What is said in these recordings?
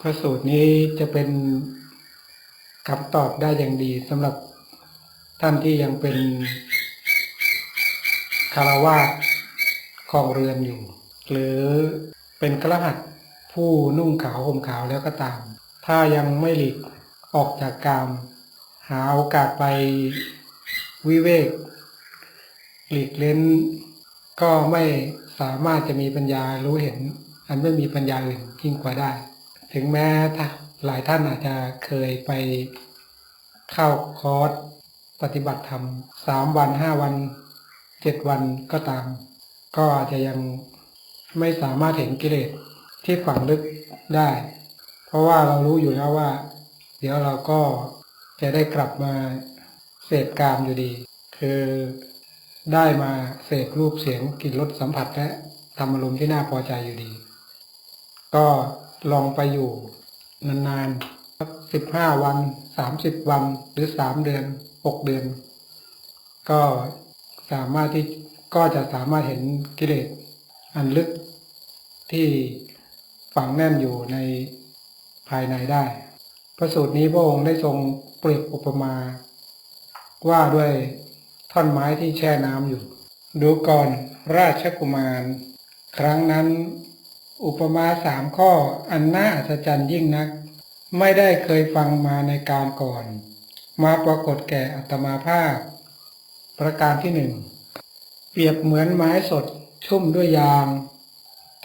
พระสูตรนี้จะเป็นคำตอบได้อย่างดีสำหรับท่านที่ยังเป็นคารวาสของเรือนอยู่ หรือเป็นกระหัสผู้นุ่งขาวห่มขาวแล้วก็ตาม ถ้ายังไม่หลีกออกจากกาม หาโอกาสไปวิเวก หลีกเล้น ก็ไม่สามารถจะมีปัญญารู้เห็น อันไม่มีปัญญาอื่นยิ่งกว่าได้ ถึงแม้หลายท่านอาจจะเคยไปเข้าคอร์สปฏิบัติธรรมสามวันห้าวันเจ็ดวันก็ตาม ก็อาจจะยังไม่สามารถเห็นกิเลสที่ฝังลึกได้ เพราะว่าเรารู้อยู่แล้วว่า เดี๋ยวเราก็จะได้กลับมาเสพกามอยู่ดี คือได้มาเสพรูปเสียงกลิ่นรสสัมผัสและทำอารมณ์ที่น่าพอใจอยู่ดี ก็ ลองไปอยู่นานๆสิบห้าวันสามสิบวันหรือสามเดือนหกเดือน ก็สามารถที่ก็จะสามารถเห็นกิเลสอันลึกที่ฝังแน่นอยู่ในภายในได้ พระสูตรนี้พระองค์ได้ทรงเปรียบอุปมา ว่าด้วยท่อนไม้ที่แช่น้ำอยู่ ดูก่อนราชกุมาร ครั้งนั้น อุปมาสามข้ออันน่าอัศจรรย์ยิ่งนัก ไม่ได้เคยฟังมาในการก่อน มาปรากฏแก่อัตมาภาพ ประการที่หนึ่งเปรียบเหมือนไม้สดชุ่มด้วยยาง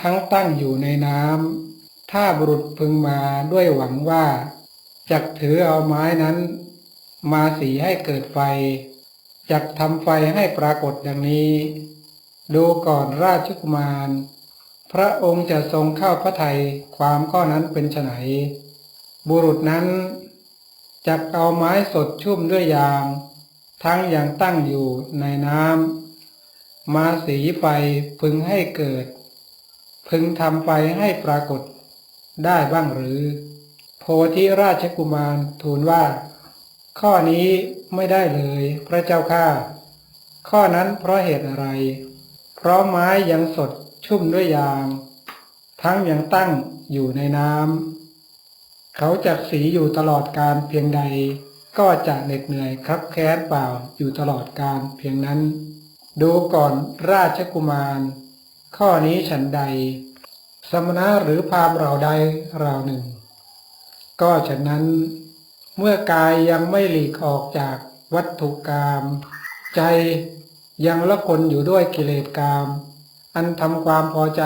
ทั้งตั้งอยู่ในน้ำถ้าบุรุษพึงมาด้วยหวังว่าจักถือเอาไม้นั้น มาสีให้เกิดไฟจักทำไฟให้ปรากฏดังนี้ ดูก่อนราชกุมาร พระองค์จะทรงเข้าพระทัยความข้อนั้นเป็นไฉนบุรุษนั้นจักเอาไม้สดชุ่มด้วยยาง ทั้งอย่างตั้งอยู่ในน้ำมาสีไฟพึงให้เกิด พึงทำไฟให้ปรากฏได้บ้างหรือ โพธิราชกุมารทูลว่า ข้อนี้ไม่ได้เลยพระเจ้าข้าข้อนั้นเพราะเหตุอะไร เพราะไม้ยังสด ชุ่มด้วยยาง ทั้งยังตั้งอยู่ในน้ำเขาจักสีอยู่ตลอดการเพียงใด ก็จะเหน็ดเหนื่อยครับแค้นเปล่าอยู่ตลอดการเพียงนั้น ดูก่อนราชกุมาร ข้อนี้ฉันใด สมณะหรือพราหมณ์เราใดเราหนึ่ง ก็ฉะนั้น เมื่อกายยังไม่หลีกออกจากวัตถุกรรมใจยังละคนอยู่ด้วยกิเลสกรรม อันทำความพอใจ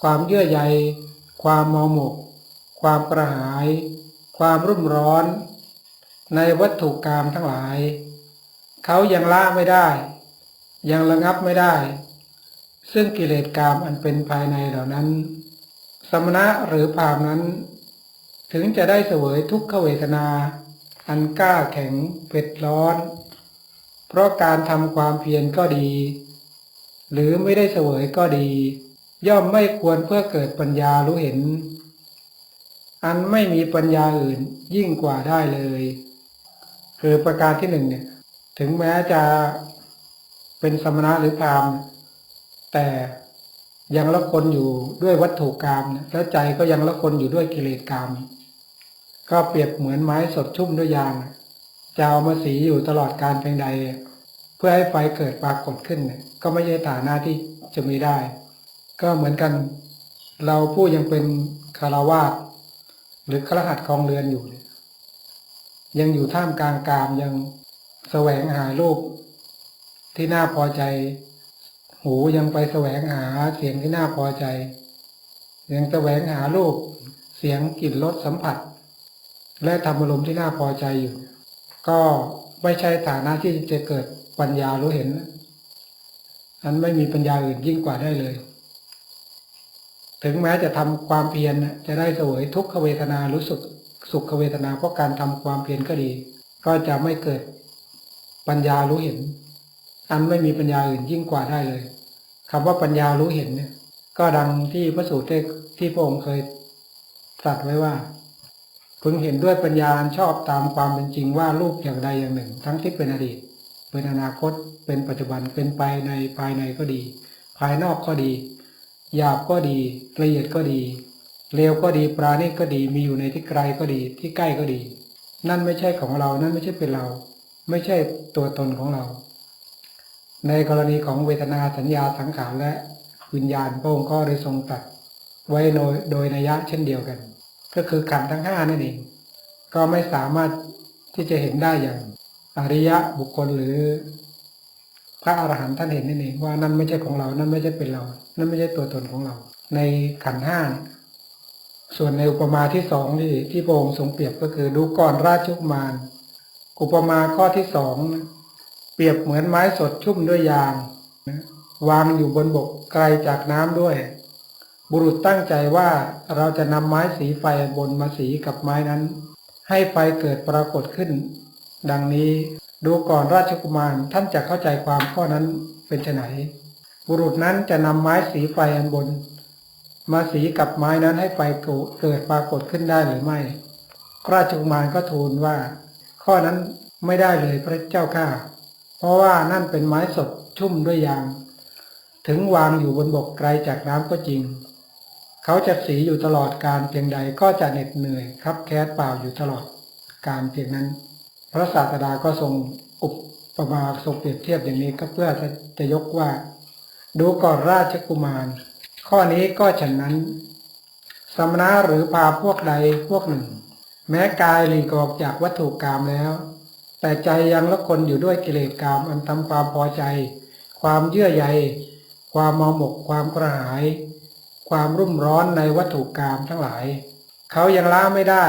ความเยื่อใย ความเมาหมก ความกระหาย ความรุ่มร้อน ในวัตถุกรรมทั้งหลาย เขายังละไม่ได้ ยังระงับไม่ได้ ซึ่งกิเลสกรรมอันเป็นภายในเหล่านั้น สมณะหรือพามนั้น ถึงจะได้เสวยทุกขเวทนา อันกล้าแข็งเผ็ดร้อน เพราะการทำความเพียรก็ดี หรือไม่ได้เสวยก็ดี ย่อมไม่ควรเพื่อเกิดปัญญารู้เห็น อันไม่มีปัญญาอื่นยิ่งกว่าได้เลย คือประการที่หนึ่งเนี่ยถึงแม้จะเป็นสมณะหรือพราหมณ์แต่ยังละคนอยู่ด้วยวัตถุกรรมแล้วใจก็ยังละคนอยู่ด้วยกิเลสกรรมก็เปรียบเหมือนไม้สดชุ่มด้วยยางจะเอามาสีอยู่ตลอดการเพียงใด เพื่อให้ไฟเกิดปรากฏขึ้นเนี่ย ก็ไม่ใช่ฐานะที่จะมีได้ ก็เหมือนกันเราผู้ยังเป็นคารวาสหรือครหัสคลองเรือนอยู่เนี่ยยังอยู่ท่ามกลางกามยังแสวงหารูปที่น่าพอใจ หูยังไปแสวงหาเสียงที่น่าพอใจ ยังแสวงหารูปเสียงกลิ่นรสสัมผัส และทำอารมณ์ที่น่าพอใจอยู่ ก็ไม่ใช่ฐานะที่จะเกิดปัญญารู้เห็น อันไม่มีปัญญาอื่นยิ่งกว่าได้เลย ถึงแม้จะทำความเพียรจะได้เสวยทุกขเวทนารู้สึกสุขเวทนาเพราะการทำความเพียรก็ดี ก็จะไม่เกิดปัญญารู้เห็น อันไม่มีปัญญาอื่นยิ่งกว่าได้เลยคำว่าปัญญารู้เห็นเนี่ย ก็ดังที่พระสูตรที่พระองค์เคยตรัสไว้ว่าพึงเห็นด้วยปัญญาชอบตามความเป็นจริงว่ารูปอย่างใดอย่างหนึ่ง ทั้งที่เป็นอดีต เป็นอนาคตเป็นปัจจุบันเป็นไปในภายในก็ดี ภายนอกก็ดีหยาบก็ดีละเอียดก็ดีเลวก็ดีปราณีก็ดีมีอยู่ในที่ไกลก็ดีที่ใกล้ก็ดี นั่นไม่ใช่ของเรานั่นไม่ใช่เป็นเรา ไม่ใช่ตัวตนของเรา ในกรณีของเวทนาสัญญาสังขารและวิญญาณพระองค์ก็ได้ทรงตัดไว้โดยโดยนัยยะเช่นเดียวกัน ก็คือขันธ์ทั้งห้านั่นเองก็ไม่สามารถที่จะเห็นได้อย่าง อริยะบุคคลหรือ พระอรหันต์ท่านเห็นนั่นเองว่านั่นไม่ใช่ของเรา นั่นไม่ใช่เป็นเรา นั่นไม่ใช่ตัวตนของเรา ในขันห้านส่วนในอุปมาที่สองที่ที่พระองค์ทรงเปรียบก็คือดูก่อนราชุกมารอุปมาข้อที่สองเปรียบเหมือนไม้สดชุ่มด้วยยางวางอยู่บนบกไกลจากน้ำด้วย บุรุษตั้งใจว่าเราจะนำไม้สีไฟบนมาสีกับไม้นั้น ให้ไฟเกิดปรากฏขึ้น ดังนี้ดูก่อนราชกุมารท่านจะเข้าใจความข้อนั้นเป็นไนบุรุษนั้นจะนำไม้สีไฟอันบน มาสีกับไม้นั้นให้ไฟเกิดปรากฏขึ้นได้หรือไม่ ราชกุมารก็ทูลว่า ข้อนั้นไม่ได้เลยพระเจ้าข้าเพราะว่านั่นเป็นไม้สดชุ่มด้วยยาง ถึงวางอยู่บนบกไกลจากน้ำก็จริง เขาจะสีอยู่ตลอดการเพียงใดก็จะเหน็ดเหนื่อยครับแคสเปล่าอยู่ตลอดการเพียงนั้น พระศาสดาก็ทรงอุปมาทรงเปรียบเทียบอย่างนี้ก็เพื่อจะยกว่า ดูก่อนราชกุมาร ข้อนี้ก็ฉะนั้นสมณะหรือพาพวกใดพวกหนึ่ง แม้กายหลีกออกจากวัตถุกรรมแล้ว แต่ใจยังละคนอยู่ด้วยกิเลสกรรมอันทำความพอใจ ความเยื่อใยความเมาหมกความกระหาย ความรุ่มร้อนในวัตถุกรรมทั้งหลาย เขายังละไม่ได้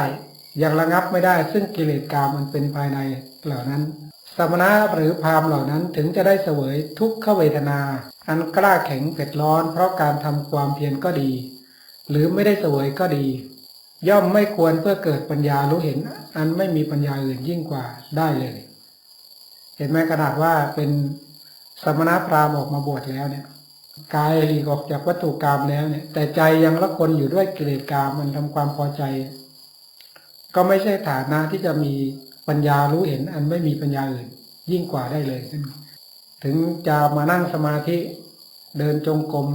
ยังระงับไม่ได้ซึ่งกิเลสกรรมมันเป็นภายในเหล่านั้น สมณะหรือพราหมณ์เหล่านั้นถึงจะได้เสวยทุกขเวทนา อันกล้าแข็งเผ็ดร้อน เพราะการทำความเพียรก็ดี หรือไม่ได้เสวยก็ดี ย่อมไม่ควรเพื่อเกิดปัญญารู้เห็น อันไม่มีปัญญาอื่นยิ่งกว่าได้เลย เห็นไหมขนาดว่าเป็นสมณพราหมณ์ออกมาบวชแล้วเนี่ยกายหลีกออกจากวัตถุกรรมแล้วเนี่ย แต่ใจยังละคนอยู่ด้วยกิเลสกรรมมันทำความพอใจ ก็ไม่ใช่ฐานะที่จะมีปัญญารู้เห็นอันไม่มีปัญญาอื่น ยิ่งกว่าได้เลยถึงจะมานั่งสมาธิเดินจงกรม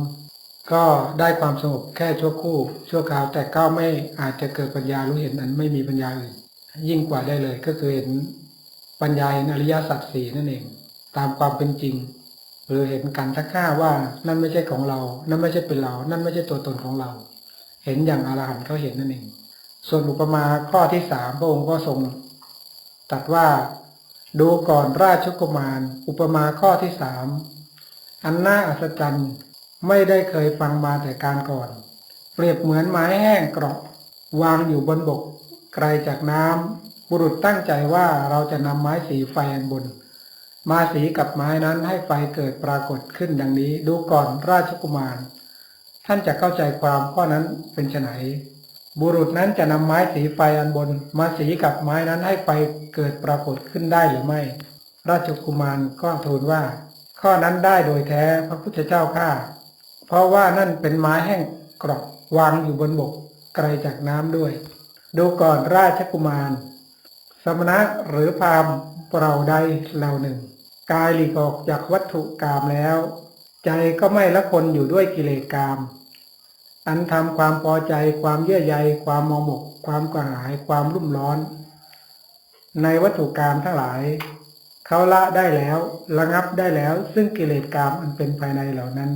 ก็ได้ความสงบแค่ชั่วครู่ ชั่วคราวแต่ก็ไม่อาจจะเกิดปัญญารู้เห็นอันไม่มีปัญญาอื่น ยิ่งกว่าได้เลย ก็คือเห็นปัญญาเห็นอริยสัจสี่นั่นเอง ตามความเป็นจริงหรือเห็นกันทักข้าว่านั่นไม่ใช่ของเรา นั่นไม่ใช่เป็นเรา นั่นไม่ใช่ตัวตนของเรา เห็นอย่างอรหันต์เขาเห็นนั่นเอง ส่วนอุปมาข้อที่สามพระองค์ก็ทรงตรัสว่าดูก่อนราชกุมาร อุปมาข้อที่สามอันน่าอัศจรรย์ไม่ได้เคยฟังมาแต่การก่อน เปรียบเหมือนไม้แห้งเกราะวางอยู่บนบก ไกลจากน้ำบุรุษตั้งใจว่าเราจะนำไม้สีไฟอันบน มาสีกับไม้นั้นให้ไฟเกิดปรากฏขึ้นดังนี้ ดูก่อนราชกุมาร ท่านจะเข้าใจความข้อนั้นเป็นไฉน บุรุษนั้นจะนำไม้สีไฟอันบน มาสีกับไม้นั้นให้ไฟเกิดปรากฏขึ้นได้หรือไม่ ราชกุมารก็ทูลว่า ข้อนั้นได้โดยแท้พระพุทธเจ้าข้าเพราะว่านั่นเป็นไม้แห้งกรอบวางอยู่บนบกไกลจากน้ำด้วย ดูก่อนราชกุมาร สมณะหรือพราหมณ์เราใดเหล่าหนึ่ง กายหลีกออกจากวัตถุกรรมแล้ว ใจก็ไม่ละคนอยู่ด้วยกิเลสกรรม อันทำความพอใจ ความเยื่อใย ความมองหมก ความกระหาย ความรุ่มร้อน ในวัตถุกรรมทั้งหลาย เขาละได้แล้วระงับได้แล้ว ซึ่งกิเลสกรรมอันเป็นภายในเหล่านั้น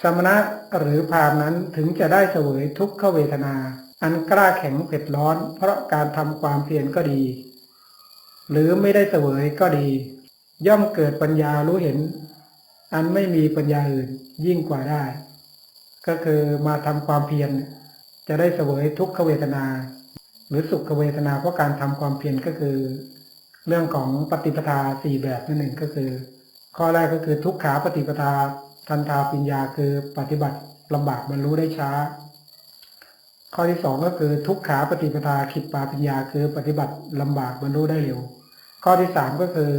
สมณะหรือพรามนั้นถึงจะได้เสวยทุกขเวทนา อันกล้าแข็งเผ็ดร้อน เพราะการทำความเพียรก็ดี หรือไม่ได้เสวยก็ดี ย่อมเกิดปัญญารู้เห็น อันไม่มีปัญญาอื่นยิ่งกว่าได้ ก็คือมาทำความเพียรจะได้เสวยทุกขเวทนา หรือสุขเวทนาเพราะการทำความเพียรก็คือ เรื่องของปฏิปทาสี่แบบนั่นเองก็คือ ข้อแรกก็คือทุกขาปฏิปทาทันทาปัญญาคือปฏิบัติลำบากบรรลุได้ช้า ข้อที่สองก็คือทุกขาปฏิปทาขิดปาปัญญาคือปฏิบัติลำบากบรรลุได้เร็ว ข้อที่สามก็คือ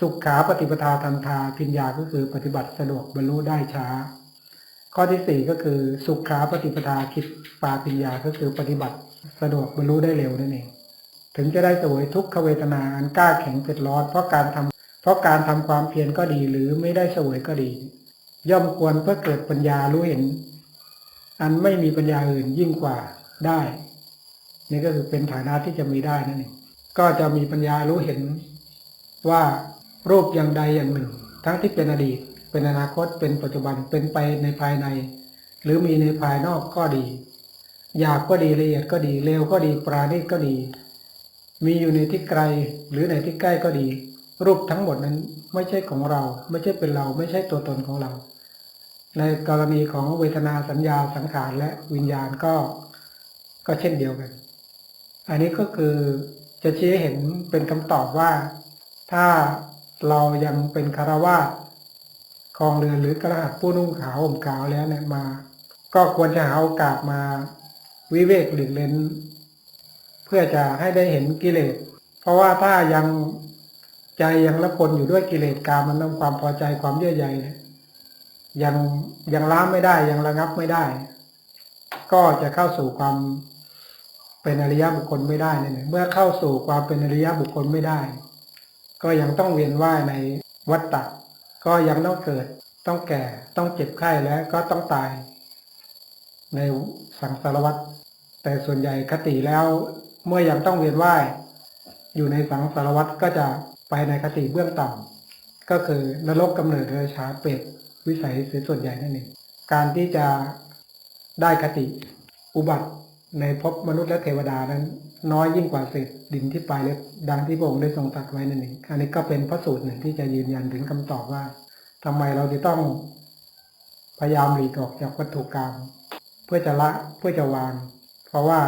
สุขขาปฏิปทาทันทาปัญญาก็คือปฏิบัติสะดวกบรรลุได้ช้า ข้อที่สี่ก็คือสุขขาปฏิปทาคิดปาปัญญาก็คือปฏิบัติสะดวกบรรลุได้เร็วนั่นเอง ถึงจะได้สวยทุกขเวทนาอันกล้าแข็งเผ็ดร้อนเพราะการทำเพราะการทำความเพียรก็ดีหรือไม่ได้สวยก็ดี ย่อมควรเพื่อเกิดปัญญารู้เห็น อันไม่มีปัญญาอื่นยิ่งกว่าได้ นี่ก็คือเป็นฐานะที่จะมีได้นั่นเองก็จะมีปัญญารู้เห็นว่ารูปอย่างใดอย่างหนึ่ง ทั้งที่เป็นอดีต เป็นอนาคตเป็นปัจจุบันเป็นไปในภายใน หรือมีในภายนอกก็ดีหยาบก็ดีละเอียดก็ดีเร็วก็ดีปราณีตก็ดี มีอยู่ในที่ไกลหรือในที่ใกล้ก็ดี รูปทั้งหมดนั้นไม่ใช่ของเรา ไม่ใช่เป็นเราไม่ใช่ตัวตนของเรา ในกรณีของเวทนาสัญญาสังขารและวิญญาณก็ก็เช่นเดียวกัน อันนี้ก็คือจะชี้ให้เห็นเป็นคำตอบว่า ถ้าเรายังเป็นคารวาส ครองเรือนหรือกระหัสผู้นุ่งขาวห่มขาวแล้วเนี่ยมา ก็ควรจะหาโอกาสมาวิเวกหลีกเล้นเพื่อจะให้ได้เห็นกิเลส เพราะว่าถ้ายังใจยังละคนอยู่ด้วยกิเลสกามมันต้องความพอใจความเยื่อใยเนี่ยยังยังล้ามไม่ได้ยังระงับไม่ได้ ก็จะเข้าสู่ความเป็นอริยบุคคลไม่ได้เนี่ยเมื่อเข้าสู่ความเป็นอริยบุคคลไม่ได้ ก็ยังต้องเวียนว่ายในวัฏฏะ ก็ยังต้องเกิด ต้องแก่ ต้องเจ็บไข้และก็ต้องตาย ในสังสารวัฏแต่ส่วนใหญ่คติแล้ว เมื่อยังต้องเวียนว่ายอยู่ในสังสารวัฏก็จะไปในคติเบื้องต่ำก็คือนรกกำเนิดเดรัจฉาเปรตวิสัยเสียส่วนใหญ่นั่นเองการที่จะได้คติอุบัติในภพมนุษย์และเทวดานั้น น้อยยิ่งกว่าเศษดินที่ปลายเล็บดังที่พระองค์ได้ทรงตรัสไว้นั่นเองอันนี้ก็เป็นพระสูตรหนึ่งที่จะยืนยันถึงคำตอบว่าทำไมเราจะต้องพยายามหลีกออกจากวัตถุกรรมเพื่อจะละเพื่อจะวาง เพราะว่า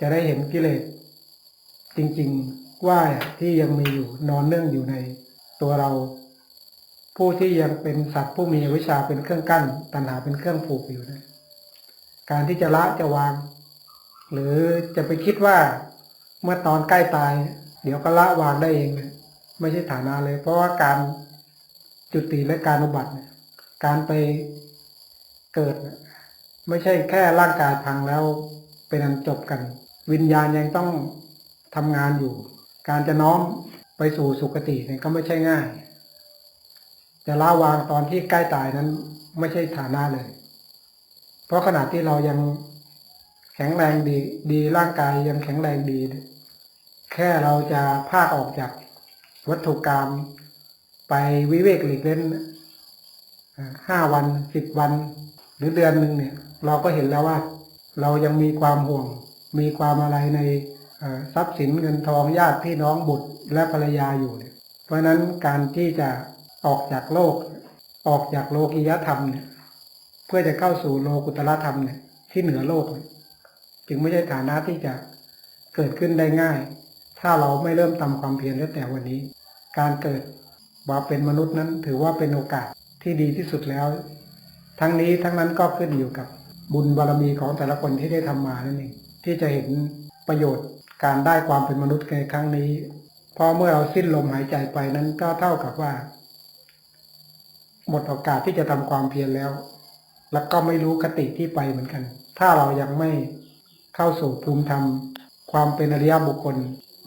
จะได้เห็นกิเลสจริงๆว่าที่ยังมีอยู่นอนเนื่องอยู่ในตัวเรา ผู้ที่ยังเป็นสัตว์ผู้มีอวิชชาเป็นเครื่องกั้น ตัณหาเป็นเครื่องผูกอยู่นะการที่จะละจะวาง หรือจะไปคิดว่า เมื่อตอนใกล้ตาย เดี๋ยวก็ละวางได้เองไม่ใช่ฐานะเลย เพราะว่าการจุติและการอุบัติการไปเกิด ไม่ใช่แค่ร่างกายพังแล้วเป็นอันจบกัน วิญญาณยังต้องทำงานอยู่ การจะน้อมไปสู่สุคติเนี่ยก็ไม่ใช่ง่าย จะละวางตอนที่ใกล้ตายนั้น ไม่ใช่ฐานะเลย เพราะขณะที่เรายังแข็งแรงดี ดีร่างกายยังแข็งแรงดี แค่เราจะพากออกจากวัตถุกรรมไปวิเวกหลีกเล่นห้าวันสิบวัน หรือเดือนหนึ่งเนี่ย เราก็เห็นแล้วว่า เรายังมีความห่วง มีความอะไรในทรัพย์สินเงินทองญาติพี่น้องบุตรและภรรยาอยู่เนี่ย เพราะนั้นการที่จะออกจากโลก ออกจากโลกิยธรรมเนี่ย เพื่อจะเข้าสู่โลกุตละธรรมเนี่ยที่เหนือโลก จึงไม่ใช่ฐานะที่จะเกิดขึ้นได้ง่าย ถ้าเราไม่เริ่มทำความเพียรตั้งแต่วันนี้ การเกิดมาเป็นมนุษย์นั้นถือว่าเป็นโอกาสที่ดีที่สุดแล้ว ทั้งนี้ทั้งนั้นก็ขึ้นอยู่กับบุญบารมีของแต่ละคนที่ได้ทำมานั่นเองที่จะเห็นประโยชน์การได้ความเป็นมนุษย์ในครั้งนี้พราะเมื่อเราสิ้นลมหายใจไปนั้นก็เท่ากับว่า หมดโอกาสที่จะทำความเพียรแล้ว แล้วก็ไม่รู้คติที่ไปเหมือนกัน ถ้าเรายังไม่เข้าสู่ภูมิธรรมความเป็นอริยบุคคล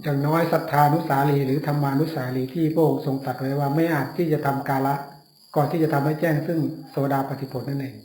อย่างน้อยศรัทธานุสารีหรือธรรมานุสารีที่พระองค์ทรงตรัสไว้ว่าไม่อาจที่จะทำกาละก่อนที่จะทำให้แจ้งซึ่งโสดาปฏิผลนั่นเอง